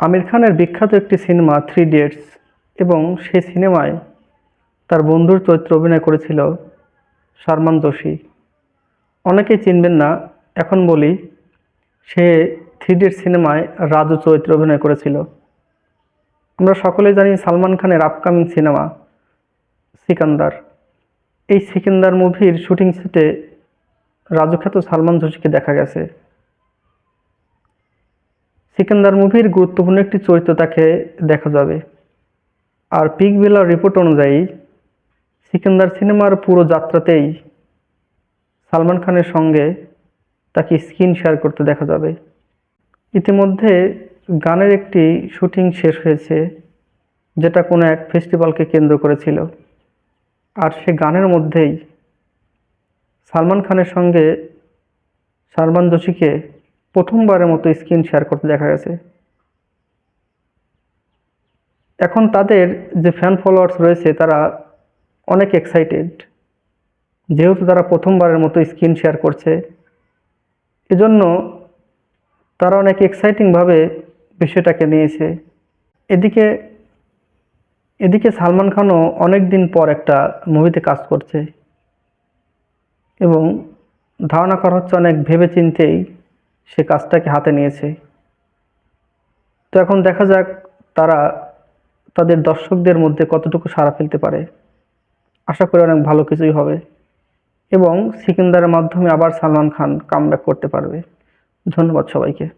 আমির খানের বিখ্যাত একটি সিনেমা থ্রি ইডিয়টস এবং সেই সিনেমায় তার বন্ধুর চরিত্রে অভিনয় করেছিল সালমান জোশী অনেকেই চিনবেন না, এখন বলি, সে থ্রি ইডিয়টস সিনেমায় রাজু চরিত্রে অভিনয় করেছিল। আমরা সকলে জানি সালমান খানের আপকামিং সিনেমা, সিকান্দার। এই সিকান্দার মুভির শুটিং সেটে রাজুখ্যাত সালমান জোশীকে দেখা গেছে। সিকান্দার মুভির গুরুত্বপূর্ণ একটি চরিত্র তাকে দেখা যাবে। আর পিক বেলার রিপোর্ট অনুযায়ী, সিকান্দার সিনেমার পুরো যাত্রাতেই সালমান খানের সঙ্গে তাকে স্ক্রিন শেয়ার করতে দেখা যাবে। ইতিমধ্যে গানের একটি শুটিং শেষ হয়েছে, যেটা কোনো এক ফেস্টিভ্যালকে কেন্দ্র করেছিল। আর সে গানের মধ্যেই সালমান খানের সঙ্গে সালমান জোশীকে প্রথমবারের মতো স্ক্রিন শেয়ার করতে দেখা গেছে। এখন তাদের যে ফ্যান ফলোয়ার্স রয়েছে, তারা অনেক এক্সাইটেড যেহেতু তারা প্রথমবারের মতো স্ক্রিন শেয়ার করছে, এজন্য তারা অনেক এক্সাইটিংভাবে বিষয়টাকে নিয়েছে। এদিকে এদিকে সালমান খানও অনেক দিন পর একটা মুভিতে কাজ করছে। এবং ধারণা করা হচ্ছে অনেক ভেবে চিন্তেই সে কাজটাকে হাতে নিয়েছে। তো এখন দেখা যাক তারা তাদের দর্শকদের মধ্যে কতটুকু সাড়া ফেলতে পারে। আশা করি অনেক ভালো কিছুই হবে। এবং সিকিন্দারের মাধ্যমে আবার সালমান খান কামব্যাক করতে পারবে। ধন্যবাদ সবাইকে।